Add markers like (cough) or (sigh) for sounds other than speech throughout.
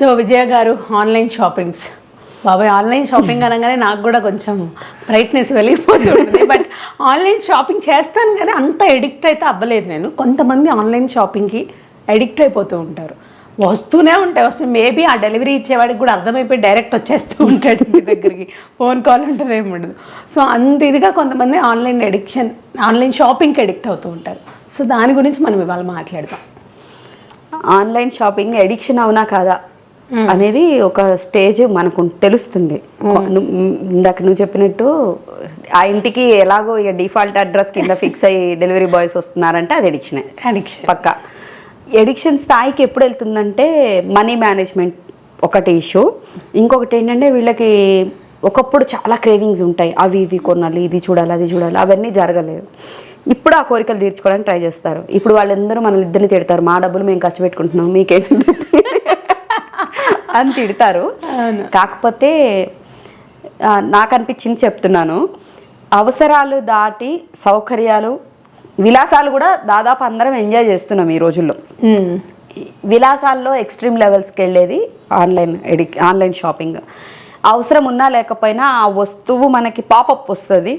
So Vijaya గారు online shoppings. బాబాయ్ online shopping అనగానే నాకు కూడా కొంచెం బ్రైట్నెస్ వెళ్ళిపోతుంది బట్ ఆన్లైన్ షాపింగ్ చేస్తాను కానీ అంత ఎడిక్ట్ అయితే అవ్వలేదు నేను. కొంతమంది ఆన్లైన్ షాపింగ్కి ఎడిక్ట్ అయిపోతూ ఉంటారు. వస్తూనే ఉంటాయి. వస్తుంది మేబీ ఆ డెలివరీ ఇచ్చేవాడికి కూడా అర్థమైపోయి డైరెక్ట్ వచ్చేస్తూ ఉంటాడు మీ దగ్గరికి. ఫోన్ కాల్ ఉంటుంది ఏమి ఉండదు. సో అంత ఇదిగా కొంతమంది ఆన్లైన్ ఎడిక్షన్ ఆన్లైన్ షాపింగ్కి ఎడిక్ట్ అవుతూ ఉంటారు. సో దాని గురించి మనం ఇవాళ మాట్లాడదాం. ఆన్లైన్ షాపింగ్ ఎడిక్షన్ అవునా కాదా? అనేది ఒక స్టేజ్ మనకు తెలుస్తుంది. ను- ఇందాక నువ్వు చెప్పినట్టు ఆ ఇంటికి ఎలాగో ఇక డిఫాల్ట్ అడ్రస్ కింద ఫిక్స్ అయ్యి డెలివరీ బాయ్స్ వస్తున్నారంటే అది ఎడిక్షనే అడిక్షన్ పక్క. ఎడిక్షన్ స్థాయికి ఎప్పుడు వెళ్తుందంటే మనీ మేనేజ్మెంట్ ఒకటి ఇష్యూ ఇంకొకటి ఏంటంటే వీళ్ళకి ఒకప్పుడు చాలా క్రేవింగ్స్ ఉంటాయి. అవి ఇవి కొనాలి ఇది చూడాలి అది చూడాలి అవన్నీ జరగలేదు. ఇప్పుడు ఆ కోరికలు తీర్చుకోవడానికి ట్రై చేస్తారు. ఇప్పుడు వాళ్ళందరూ మనల్ని ఇద్దరిని తిడతారు. మా డబ్బులు మేము ఖర్చు పెట్టుకుంటున్నాం మీకేంటి అని తిడతారు. కాకపోతే నాకు అనిపించింది చెప్తున్నాను. అవసరాలు దాటి సౌకర్యాలు విలాసాలు కూడా దాదాపు అందరం ఎంజాయ్ చేస్తున్నాం ఈ రోజుల్లో. విలాసాల్లో ఎక్స్ట్రీమ్ లెవెల్స్కి వెళ్ళేది ఆన్లైన్ ఎడి ఆన్లైన్ షాపింగ్ అవసరం ఉన్నా లేకపోయినా ఆ వస్తువు మనకి పాపప్ వస్తుంది.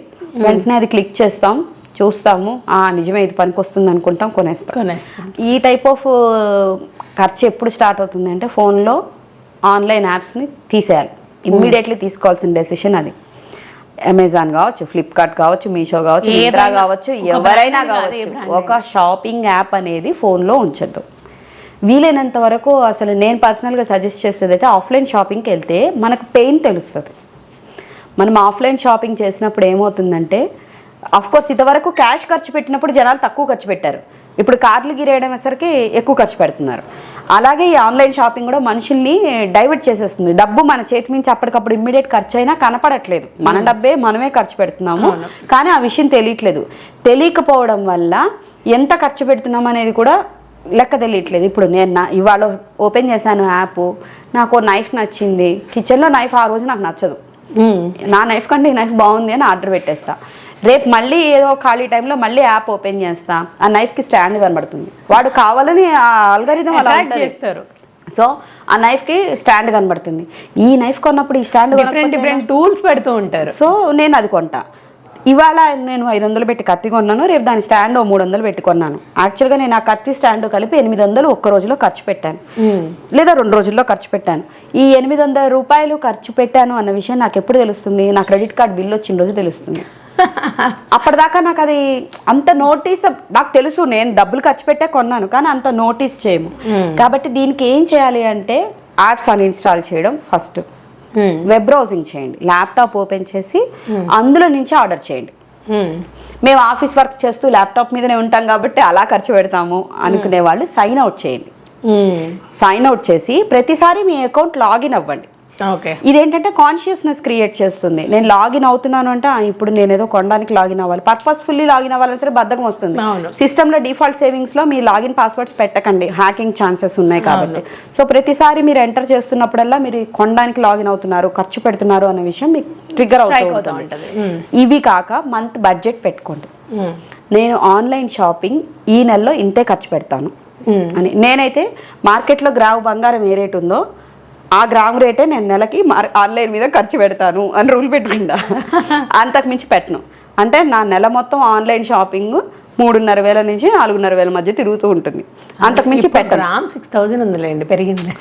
వెంటనే అది క్లిక్ చేస్తాం చూస్తాము ఆ నిజమే ఇది పనికి వస్తుంది అనుకుంటాం కొనేస్తాం. కొనేస్తాం. ఈ టైప్ ఆఫ్ ఖర్చు ఎప్పుడు స్టార్ట్ అవుతుంది అంటే ఫోన్లో ఆన్లైన్ యాప్స్ని తీసేయాలి. ఇమ్మీడియట్లీ తీసుకోవాల్సిన డెసిషన్ అది. అమెజాన్ కావచ్చు ఫ్లిప్కార్ట్ కావచ్చు మీషో కావచ్చు మింత్రా కావచ్చు ఎవరైనా కావచ్చు. ఒక షాపింగ్ యాప్ అనేది ఫోన్లో ఉంచద్దు. వీలైనంత వరకు అసలు నేను పర్సనల్గా సజెస్ట్ చేసేది అయితే ఆఫ్లైన్ షాపింగ్కి వెళ్తే మనకు పెయిన్ తెలుస్తుంది. మనం ఆఫ్లైన్ షాపింగ్ చేసినప్పుడు ఏమవుతుందంటే కోర్స్ ఇంతవరకు క్యాష్ ఖర్చు పెట్టినప్పుడు జనాలు తక్కువ ఖర్చు పెట్టారు. ఇప్పుడు కార్లు గిరేయడం వచ్చరికి ఎక్కువ ఖర్చు పెడుతున్నారు. అలాగే ఈ ఆన్లైన్ షాపింగ్ కూడా మనుషుల్ని డైవర్ట్ చేసేస్తుంది. డబ్బు మన చేతి నుంచి అప్పటికప్పుడు ఇమ్మీడియట్ ఖర్చు అయినా కనపడట్లేదు. మన డబ్బే మనమే ఖర్చు పెడుతున్నాము. కానీ ఆ విషయం తెలియట్లేదు. తెలియకపోవడం వల్ల ఎంత ఖర్చు పెడుతున్నాం అనేది కూడా లెక్క తెలియట్లేదు. ఇప్పుడు నేను నా ఇవాళ ఓపెన్ చేశాను యాప్. నాకు నైఫ్ నచ్చింది. కిచెన్లో నైఫ్ ఆ రోజు నాకు నచ్చదు. నా నైఫ్ కంటే ఈ నైఫ్ బాగుంది అని ఆర్డర్ పెట్టేస్తా. రేపు మళ్ళీ ఏదో ఖాళీ టైంలో మళ్ళీ యాప్ ఓపెన్ చేస్తా. ఆ నైఫ్కి స్టాండ్ కనబడుతుంది. వాడు కావాలని ఆ అల్గరిథం అలా చేస్తారు. సో ఆ నైఫ్కి స్టాండ్ కనబడుతుంది. ఈ నైఫ్ కొన్నప్పుడు ఈ స్టాండ్ డిఫరెంట్ డిఫరెంట్ టూల్స్ పెడుతూ ఉంటారు. సో నేను అది కొంటా. ఇవాళ నేను ఐదు వందలు పెట్టి కత్తి కొన్నాను రేపు దాని స్టాండ్ ఓ మూడు వందలు పెట్టి కొన్నాను. యాక్చువల్గా నేను ఆ కత్తి స్టాండ్ కలిపి ఎనిమిది వందలు ఒక్క రోజులో ఖర్చు పెట్టాను. లేదా రెండు రోజుల్లో ఖర్చు పెట్టాను. ఈ ఎనిమిది వందల రూపాయలు ఖర్చు పెట్టాను అన్న విషయం నాకు ఎప్పుడు తెలుస్తుంది? నా క్రెడిట్ కార్డ్ బిల్ వచ్చిన రోజు తెలుస్తుంది. అప్పటిదాకా నాకు అది అంత నోటీస్ నాకు తెలుసు నేను డబ్బులు ఖర్చు పెట్టే కొన్నాను కానీ అంత నోటీస్ చేయము. కాబట్టి దీనికి ఏం చేయాలి అంటే యాప్స్ అన్ఇన్స్టాల్ చేయడం ఫస్ట్. వెబ్ బ్రౌజింగ్ చేయండి ల్యాప్టాప్ ఓపెన్ చేసి అందులో నుంచి ఆర్డర్ చేయండి. మేము. ఆఫీస్ వర్క్ చేస్తూ ల్యాప్టాప్ మీదనే ఉంటాం కాబట్టి అలా ఖర్చు పెడతాము అనుకునే వాళ్ళు సైన్ అవుట్ చేయండి. సైన్ అవుట్ చేసి ప్రతిసారి మీ అకౌంట్ లాగిన్ అవ్వండి. ఇదేంటంటే కాన్షియస్నెస్ క్రియేట్ చేస్తుంది. నేను లాగిన్ అవుతున్నాను అంటే "ఆ, ఇప్పుడు నేను ఏదో కొనడానికి లాగిన్ అవ్వాలి. పర్పస్ఫుల్లీ లాగిన్ అవ్వాలని సరే బద్ధకం వస్తుంది. సిస్టంలో డిఫాల్ట్ సేవింగ్స్లో మీ లాగిన్ పాస్వర్డ్స్ పెట్టకండి. హ్యాకింగ్ ఛాన్సెస్ ఉన్నాయి కాబట్టి. సో ప్రతిసారి మీరు ఎంటర్ చేస్తున్నప్పుడల్లా మీరు కొనడానికి లాగిన్ అవుతున్నారు ఖర్చు పెడుతున్నారు అనే విషయం మీకు ట్రిగ్గర్ అవుతూ Strike అవుతూ ఉంటుంది. ఉంటుంది. ఇవి కాక మంత్ బడ్జెట్ పెట్టుకోండి. నేను ఆన్లైన్ షాపింగ్ ఈ నెలలో ఇంతే ఖర్చు పెడతాను. అని నేనైతే మార్కెట్లో గ్రాము బంగారం ఏ రేట్ ఉందో ఆ గ్రామ్ రేటే నేను నెలకి ఆన్లైన్ మీద ఖర్చు పెడతాను అని రూల్ పెట్టుకుంటా. (laughs) అంతకు మించి పెట్టను. అంటే నా నెల మొత్తం ఆన్లైన్ షాపింగ్ మూడున్నర వేల నుంచి నాలుగున్నర వేల మధ్య తిరుగుతూ ఉంటుంది. అంతకు మించి పెట్టను. సిక్స్ థౌజండ్ ఉందిలేండి పెరిగింది.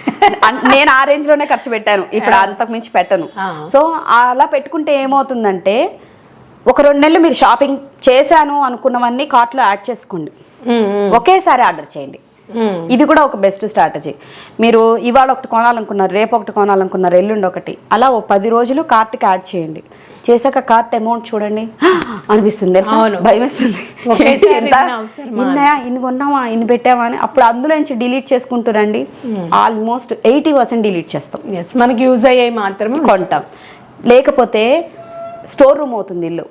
నేను ఆ రేంజ్లోనే ఖర్చు పెట్టాను. ఇప్పుడు అంతకు మించి పెట్టను. సో అలా పెట్టుకుంటే ఏమవుతుందంటే ఒక రెండు నెలలు మీరు షాపింగ్ చేశాను అనుకున్నవన్నీ కార్ట్లో యాడ్ చేసుకోండి. ఒకేసారి ఆర్డర్ చేయండి. ఇది కూడా ఒక బెస్ట్ స్ట్రాటజీ మీరు ఇవాళ ఒకటి కొనాలనుకున్నారు రేపు ఒకటి కొనాలనుకున్నారు ఎల్లుండి ఒకటి అలా ఓ పది రోజులు కార్ట్కి యాడ్ చేయండి. చేశాక కార్ట్ అమౌంట్ చూడండి. (gasps) అనిపిస్తుంది. భయం వేస్తుంది? ఇన్నాయా? ఇన్ని కొన్నామా ఇన్ని పెట్టామా అని అప్పుడు అందులో నుంచి డిలీట్ చేసుకుంటూ రండి. ఆల్మోస్ట్ ఎయిటీ పర్సెంట్ డిలీట్ చేస్తాం. మనకి యూజ్ అయ్యాయి మాత్రమే కొంటాం. లేకపోతే స్టోర్ రూమ్ అవుతుంది ఇల్లు.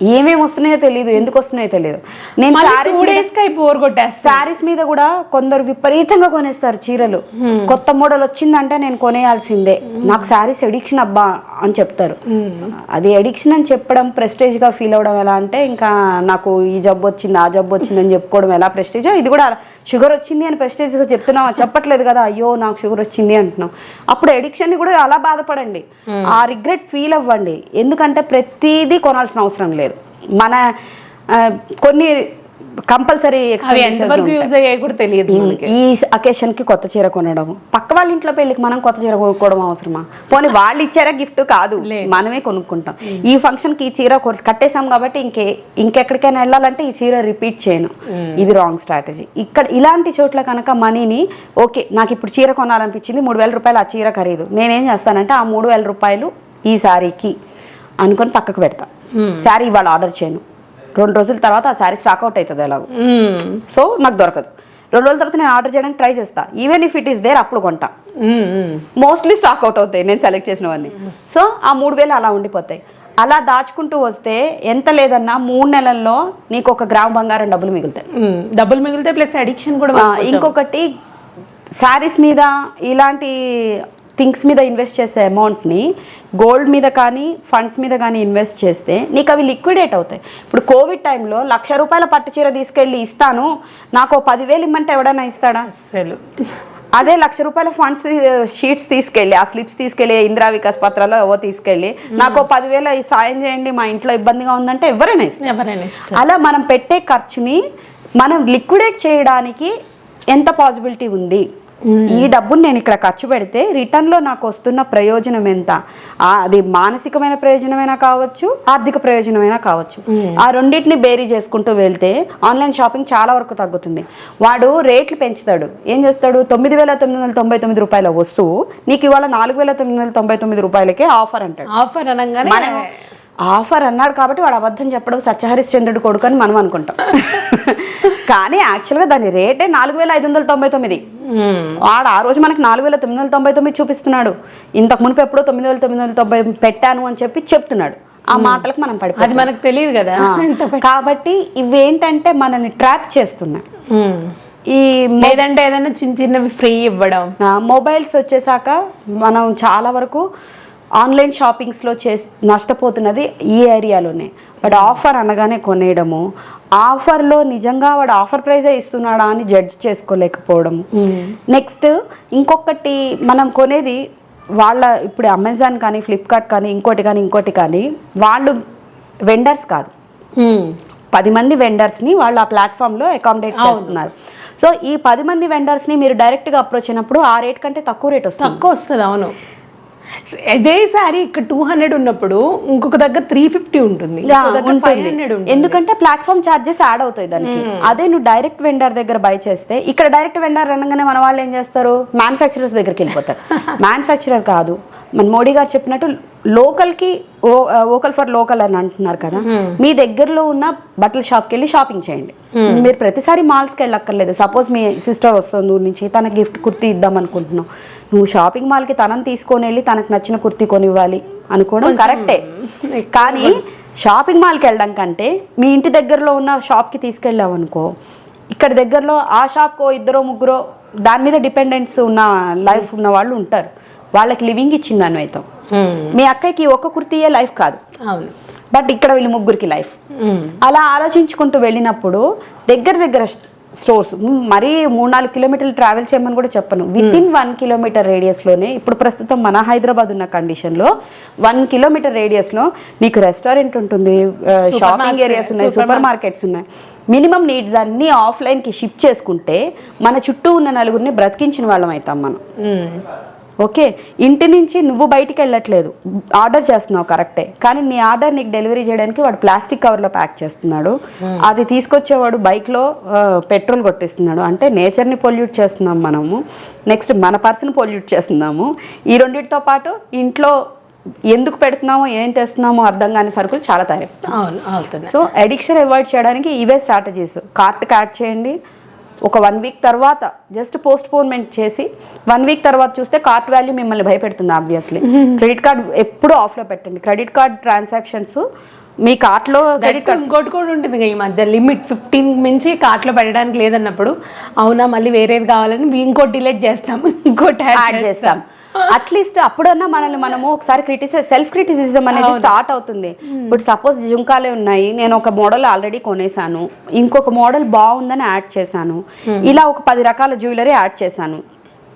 ఏమేమి వస్తున్నాయో తెలియదు ఎందుకు వస్తున్నాయో తెలియదు నేను కొట్టేస్తా శారీస్ మీద కూడా కొందరు విపరీతంగా కొనేస్తారు చీరలు. కొత్త మోడల్ వచ్చిందంటే నేను కొనేయాల్సిందే. నాకు శారీస్ ఎడిక్షన్ అబ్బా అని చెప్తారు. అది అడిక్షన్ అని చెప్పడం ప్రెస్టేజ్గా ఫీల్ అవ్వడం ఎలా అంటే ఇంకా నాకు ఈ జబ్బు వచ్చింది ఆ జబ్బు వచ్చింది అని చెప్పుకోవడం ఎలా ప్రెస్టేజ్ ఇది కూడా షుగర్ వచ్చింది అని ప్రెస్టేజ్గా చెప్తున్నాం చెప్పట్లేదు కదా. అయ్యో నాకు షుగర్ వచ్చింది అంటున్నాం అప్పుడు అడిక్షన్ని కూడా అలా బాధపడండి. ఆ రిగ్రెట్ ఫీల్ అవ్వండి. ఎందుకంటే ప్రతిదీ కొనాల్సిన అవసరం లేదు. మన కొన్ని కంపల్సరీ ఈ అకేషన్కి కొత్త చీర కొనడం. పక్క వాళ్ళ ఇంట్లో పెళ్ళికి మనం కొత్త చీర కొనుక్కోవడం అవసరమా? పోనీ (laughs) వాళ్ళు ఇచ్చారా గిఫ్ట్ కాదు. మనమే కొనుక్కుంటాం. ఈ ఫంక్షన్కి ఈ చీర కొ- కట్టేసాం కాబట్టి ఇంకే ఇంకెక్కడికైనా వెళ్ళాలంటే ఈ చీర రిపీట్ చేయను. ఇది రాంగ్ స్ట్రాటజీ ఇక్కడ ఇలాంటి చోట్ల కనుక మనీని ఓకే నాకు ఇప్పుడు చీర కొనాలనిపించింది మూడు వేల రూపాయలు ఆ చీర ఖరీదు. నేనేం చేస్తానంటే ఆ మూడు వేల రూపాయలు ఈ శారీకి అనుకొని పక్కకు పెడతా. శారీ ఇవాళ ఆర్డర్ చేయను. రెండు రోజుల తర్వాత ఆ శారీ స్టాక్ అవుట్ అవుతుంది ఎలాగో. సో నాకు దొరకదు. రెండు రోజుల తర్వాత నేను ఆర్డర్ చేయడానికి ట్రై చేస్తా. Even if it is there అప్పుడు కొంటా. మోస్ట్లీ స్టాక్ అవుట్ అవుతాయి నేను సెలెక్ట్ చేసినవన్నీ. సో ఆ మూడు వేలు అలా ఉండిపోతాయి. అలా దాచుకుంటూ వస్తే ఎంత లేదన్నా మూడు నెలల్లో నీకు ఒక గ్రామ్ బంగారం డబ్బులు మిగులుతాయి. డబ్బులు మిగిలితే ప్లస్ అడిక్షన్ కూడా ఇంకొకటి శారీస్ మీద ఇలాంటి థింగ్స్ మీద ఇన్వెస్ట్ చేసే అమౌంట్ని గోల్డ్ మీద కానీ ఫండ్స్ మీద కానీ ఇన్వెస్ట్ చేస్తే నీకు అవి లిక్విడేట్ అవుతాయి. ఇప్పుడు కోవిడ్ టైంలో లక్ష రూపాయల పట్టు చీర తీసుకెళ్ళి ఇస్తాను నాకు పదివేలు ఇమ్మంటే ఎవడైనా ఇస్తాడా? అసలు అదే లక్ష రూపాయల ఫండ్స్ షీట్స్ తీసుకెళ్ళి ఆ స్లిప్స్ తీసుకెళ్ళి ఇందిరా వికాస్ పత్రాలు ఏవో తీసుకెళ్ళి నాకు పదివేల సాయం చేయండి మా ఇంట్లో ఇబ్బందిగా ఉందంటే ఎవరైనా ఇస్తారు. ఎవరైనా అలా మనం పెట్టే ఖర్చుని మనం లిక్విడేట్ చేయడానికి ఎంత పాసిబిలిటీ ఉంది? ఈ డబ్బుని నేను ఇక్కడ ఖర్చు పెడితే రిటర్న్లో నాకు వస్తున్న ప్రయోజనం ఎంత? అది మానసికమైన ప్రయోజనమైనా కావచ్చు ఆర్థిక ప్రయోజనమైనా కావచ్చు. ఆ రెండింటిని బేరీ చేసుకుంటూ వెళ్తే ఆన్లైన్ షాపింగ్ చాలా వరకు తగ్గుతుంది. వాడు రేట్లు పెంచుతాడు. ఏం చేస్తాడు? తొమ్మిది వేల తొమ్మిది వందల తొంభై తొమ్మిది రూపాయల వస్తువు నీకు ఇవాళ నాలుగు వేల తొమ్మిది వందల తొంభై తొమ్మిది రూపాయలకే ఆఫర్ అంటాడు. ఆఫర్ అనగానే ఆఫర్ అన్నాడు కాబట్టి వాడు అబద్ధం చెప్పడం సత్యహరిశ్చంద్రుడు కొడుకు అని మనం అనుకుంటాం. కానీ యాక్చువల్గా దాని రేటే నాలుగు వేల ఐదు వందల తొంభై తొమ్మిది. మ్మ్. వాడు ఆ రోజు మనకి నాలుగు వేల తొమ్మిది వందల తొంభై తొమ్మిది చూపిస్తున్నాడు. ఇంతకు మునుపు ఎప్పుడో తొమ్మిది వేల తొమ్మిది వందల తొంభై పెట్టాను అని చెప్పి చెప్తున్నాడు. ఆ మాటలకు మనం అది పడిపోతాం. మనకు తెలియదు కదా. (laughs) కాబట్టి ఇవేంటంటే మనల్ని ట్రాప్ చేస్తున్నాయి. మ్మ్. ఈ లేదంటే ఏదైనా చిన్న చిన్నవి ఫ్రీ ఇవ్వడం. మొబైల్స్ వచ్చేసాక మనం చాలా వరకు ఆన్లైన్ షాపింగ్స్లో చేసి నష్టపోతున్నది ఈ ఏరియాలోనే. వాడు ఆఫర్ అనగానే కొనేయడము. ఆఫర్లో నిజంగా వాడు ఆఫర్ ప్రైజే ఇస్తున్నాడా అని జడ్జ్ చేసుకోలేకపోవడం నెక్స్ట్ ఇంకొకటి మనం కొనేది వాళ్ళ ఇప్పుడు అమెజాన్ కానీ ఫ్లిప్కార్ట్ కానీ ఇంకోటి కానీ ఇంకోటి కానీ వాళ్ళు వెండర్స్ కాదు. పది మంది వెండర్స్ని వాళ్ళు ఆ ప్లాట్ఫామ్లో అకామిడేట్ చేస్తున్నారు. సో ఈ పది మంది వెండర్స్ని మీరు డైరెక్ట్గా అప్రోచ్ అయినప్పుడు ఆ రేట్ కంటే తక్కువ రేట్ వస్తుంది. తక్కువ వస్తుంది అవును. అదే సారీ ఇక్కడ టూ హండ్రెడ్ ఉన్నప్పుడు ఇంకొక దగ్గర త్రీ ఫిఫ్టీ ఉంటుంది ఎందుకంటే ప్లాట్ఫామ్ ఛార్జెస్ యాడ్ అవుతాయి దానికి. అదే నువ్వు డైరెక్ట్ వెండర్ దగ్గర బై చేస్తే ఇక్కడ డైరెక్ట్ వెండర్ అనగానే మన వాళ్ళు ఏం చేస్తారు? మ్యానుఫ్యాక్చరర్స్ దగ్గరికి వెళ్ళిపోతారు. (laughs) మ్యానుఫ్యాక్చరర్ కాదు. మన మోడీ గారు చెప్పినట్టు లోకల్కి ఓకల్ ఫర్ లోకల్ అని అంటున్నారు కదా మీ దగ్గరలో ఉన్న బట్టల షాప్కి వెళ్ళి షాపింగ్ చేయండి. మీరు ప్రతిసారి మాల్స్కి వెళ్ళక్కర్లేదు. సపోజ్ మీ సిస్టర్ వస్తుంది ఊరి నుంచి తన గిఫ్ట్ కుర్తీ ఇద్దాం అనుకుంటున్నావు. నువ్వు షాపింగ్ మాల్కి తనని తీసుకొని వెళ్ళి తనకు నచ్చిన కుర్తీ కొనివ్వాలి అనుకోవడం కరెక్టే. కానీ షాపింగ్ మాల్కి వెళ్ళడం కంటే మీ ఇంటి దగ్గరలో ఉన్న షాప్కి తీసుకెళ్ళావు అనుకో ఇక్కడ దగ్గరలో ఆ షాప్కో ఇద్దరో ముగ్గురో దాని మీద డిపెండెన్స్ ఉన్న లైఫ్ ఉన్న వాళ్ళు ఉంటారు. వాళ్ళకి లివింగ్ ఇచ్చింది అన్వయితం. మీ అక్కకి ఒక్క కుర్తీయే లైఫ్ కాదు. అవును. బట్ ఇక్కడ వీళ్ళు ముగ్గురికి లైఫ్. అలా ఆలోచించుకుంటూ వెళ్ళినప్పుడు దగ్గర దగ్గర స్టోర్స్ మరీ మూడు నాలుగు కిలోమీటర్లు ట్రావెల్ చేయమని కూడా చెప్పను. విత్ ఇన్ వన్ కిలోమీటర్ రేడియస్లోనే ఇప్పుడు ప్రస్తుతం మన హైదరాబాద్ ఉన్న కండిషన్లో వన్ కిలోమీటర్ రేడియస్లో నీకు రెస్టారెంట్ ఉంటుంది షాపింగ్ ఏరియాస్ ఉన్నాయి సూపర్ మార్కెట్స్ ఉన్నాయి. మినిమం నీడ్స్ అన్నీ ఆఫ్లైన్కి షిఫ్ట్ చేసుకుంటే మన చుట్టూ ఉన్న నలుగురిని బ్రతికించిన వాళ్ళం అవుతాం మనం. ఓకే? ఇంటి నుంచి నువ్వు బయటికి వెళ్ళట్లేదు. ఆర్డర్ చేస్తున్నావు కరెక్టే. కానీ నీ ఆర్డర్ నీకు డెలివరీ చేయడానికి వాడు ప్లాస్టిక్ కవర్లో ప్యాక్ చేస్తున్నాడు. అది తీసుకొచ్చేవాడు బైక్లో పెట్రోల్ కొట్టిస్తున్నాడు. అంటే నేచర్ని పొల్యూట్ చేస్తున్నాం మనము. నెక్స్ట్ మన పర్సన్ పొల్యూట్ చేస్తున్నాము. ఈ రెండింటితో పాటు ఇంట్లో ఎందుకు పెడుతున్నామో ఏం తెస్తున్నామో అర్థం కాని సరుకులు చాలా తయారు సో అడిక్షన్ అవాయిడ్ చేయడానికి ఇవే స్ట్రాటజీస్. కార్ట్కి యాడ్ చేయండి. ఒక వన్ వీక్ తర్వాత జస్ట్ పోస్ట్ పోన్మెంట్ చేసి వన్ వీక్ తర్వాత చూస్తే కార్ట్ వాల్యూ మిమ్మల్ని భయపెడుతుంది ఆబ్వియస్లీ క్రెడిట్ కార్డ్ ఎప్పుడూ ఆఫ్లో పెట్టండి. క్రెడిట్ కార్డ్ ట్రాన్సాక్షన్స్ మీ కార్ట్లో క్రెడిట్ ఇంకోటి కూడా ఉంటుంది ఈ మధ్య లిమిట్ ఫిఫ్టీన్ మించి కార్ట్లో పెట్టడానికి లేదన్నప్పుడు. అవునా మళ్ళీ వేరేది కావాలని ఇంకోటి డిలీట్ చేస్తాము ఇంకోటి యాడ్ చేస్తాం. అట్లీస్ట్ అప్పుడన్నా మనల్ని మనము ఒకసారి క్రిటిసైజ్ సెల్ఫ్ క్రిటిసిజం అనేది స్టార్ట్ అవుతుంది. ఇప్పుడు సపోజ్ జుంకాలే ఉన్నాయి నేను ఒక మోడల్ ఆల్రెడీ కొనేసాను. ఇంకొక మోడల్ బాగుందని యాడ్ చేశాను. ఇలా ఒక పది రకాల జ్యువెలరీ యాడ్ చేశాను.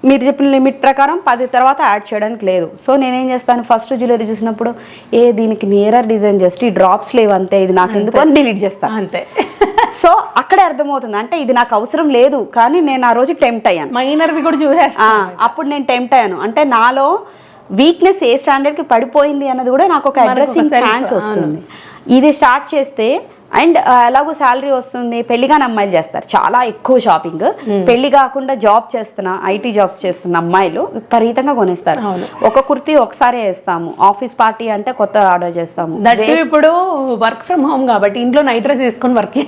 మీరు చెప్పిన లిమిట్ ప్రకారం పది తర్వాత యాడ్ చేయడానికి లేదు. సో నేనేం చేస్తాను? ఫస్ట్ జ్యువెలరీ చూసినప్పుడు ఏ దీనికి నియరర్ డిజైన్ జస్ట్ ఈ డ్రాప్స్ లేవు అంతే ఇది నాకు ఎందుకు? అని డిలీట్ చేస్తాను అంతే. సో అక్కడే అర్థమవుతుంది. అంటే ఇది నాకు అవసరం లేదు కానీ నేను ఆ రోజు టెంప్ట్ అయ్యాను. మైనర్వి కూడా చూసేస్తా. అప్పుడు నేను టెంప్ట్ అయ్యాను. అంటే నాలో వీక్నెస్ ఏ స్టాండర్డ్కి పడిపోయింది అన్నది కూడా నాకు ఒక అడ్రస్సింగ్ ఛాన్స్ వస్తుంది. ఇది స్టార్ట్ చేస్తే అండ్ ఎలాగో శాలరీ వస్తుంది పెళ్ళిగాని అమ్మాయిలు చేస్తారు. చాలా ఎక్కువ షాపింగ్. పెళ్ళి కాకుండా జాబ్ చేస్తున్న ఐటీ జాబ్స్ చేస్తున్న అమ్మాయిలు విపరీతంగా కొనేస్తారు. ఒక కుర్తీ ఒకసారి వేస్తాము. ఆఫీస్ పార్టీ అంటే కొత్త ఆర్డర్ చేస్తాము. ఇప్పుడు వర్క్ ఫ్రమ్ హోమ్ కాబట్టి ఇంట్లో నైట్ డ్రెస్ వేసుకొని వర్క్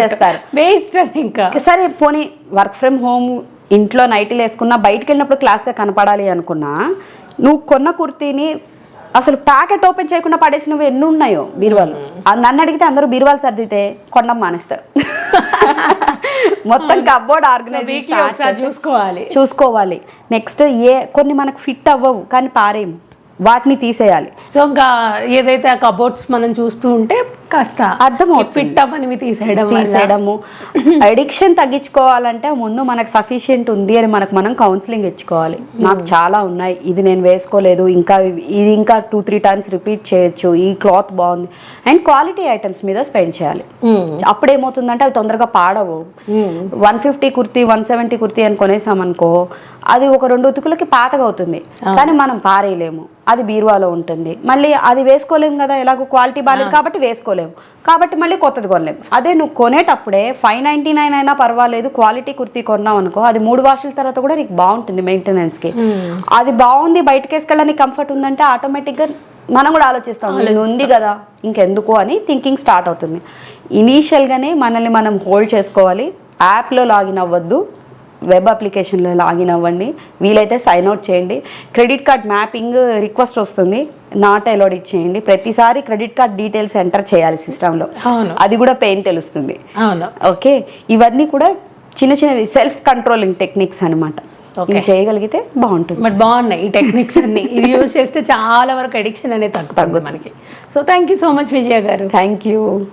చేస్తారు. వేస్ట్ ఇంకా. సరే పోనీ వర్క్ ఫ్రమ్ హోమ్ ఇంట్లో నైటీలు వేసుకున్నా బయటికి వెళ్ళినప్పుడు క్లాస్గా కనపడాలి అనుకున్నా నువ్వు కొన్న కుర్తీని అసలు ప్యాకెట్ ఓపెన్ చేయకుండా పడేసినవి ఎన్ని ఉన్నాయో బీరువాలు. నన్ను అడిగితే అందరూ బీరువాలు సర్దితే కొండం మానేస్తారు. మొత్తం ఒకసారి ఆర్గనైజ్ చూసుకోవాలి. చూసుకోవాలి. నెక్స్ట్ ఏ కొన్ని మనకు ఫిట్ అవ్వవు కానీ పారేయం వాటిని తీసేయాలి. సో ఇంకా ఏదైతే ఆ కబోర్డ్స్ మనం చూస్తూ ఉంటే కాస్త అర్థమవుతుంది. ఫిట్ అవ్వనివి తీసేయడం తీసేయడము. (laughs) అడిక్షన్ తగ్గించుకోవాలంటే ముందు మనకు సఫిషియెంట్ ఉంది అని మనకు మనం కౌన్సిలింగ్ ఇచ్చుకోవాలి. నాకు చాలా ఉన్నాయి. ఇది నేను వేసుకోలేదు. ఇంకా ఇది ఇంకా టూ త్రీ టైమ్స్ రిపీట్ చేయొచ్చు. ఈ క్లాత్ బాగుంది. అండ్ క్వాలిటీ ఐటమ్స్ మీద స్పెండ్ చేయాలి. Hmm. అప్పుడు ఏమవుతుందంటే అవి తొందరగా పాడవు. One fifty kurti one seventy kurti అని కొనేసామనుకో అది ఒక రెండు ఉతుకులకి పాతగా అవుతుంది. కానీ మనం పారేయలేము. అది బీరువాలో ఉంటుంది. మళ్ళీ అది వేసుకోలేము కదా ఎలాగో క్వాలిటీ బాగాలేదు కాబట్టి వేసుకోలేము కాబట్టి మళ్ళీ కొత్తది కొనలేము అదే నువ్వు కొనేటప్పుడే ఫైవ్ నైంటీ నైన్ అయినా పర్వాలేదు క్వాలిటీ కుర్తీ కొన్నావు అనుకో అది మూడు వాషుల తర్వాత కూడా నీకు బాగుంటుంది మెయింటెనెన్స్కి అది బాగుంది బయటకు వేసుకెళ్ళడానికి కంఫర్ట్ ఉందంటే ఆటోమేటిక్గా మనం కూడా ఆలోచిస్తాం ఉంది కదా ఇంకెందుకు అని థింకింగ్ స్టార్ట్ అవుతుంది. ఇనీషియల్గానే మనల్ని మనం హోల్డ్ చేసుకోవాలి యాప్లో లాగిన్ అవ్వద్దు వెబ్ అప్లికేషన్లో లాగిన్ అవ్వండి. వీలైతే సైన్ అవుట్ చేయండి. క్రెడిట్ కార్డ్ మ్యాపింగ్ రిక్వెస్ట్ వస్తుంది. నాట్ అలౌడ్ ఇచ్చేయండి. ప్రతిసారి క్రెడిట్ కార్డ్ డీటెయిల్స్ ఎంటర్ చేయాలి సిస్టంలో. అది కూడా పెయిన్ తెలుస్తుంది. ఓకే? ఇవన్నీ కూడా చిన్న చిన్నవి సెల్ఫ్ కంట్రోలింగ్ టెక్నిక్స్ అనమాట చేయగలిగితే బాగుంటుంది. బట్ బాగున్నాయి ఈ టెక్నిక్స్ అన్ని. ఇది యూజ్ చేస్తే చాలా వరకు అడిక్షన్ అనేది తగ్గుతుంది మనకి. So thank you so much Vijaya గారు. Thank you.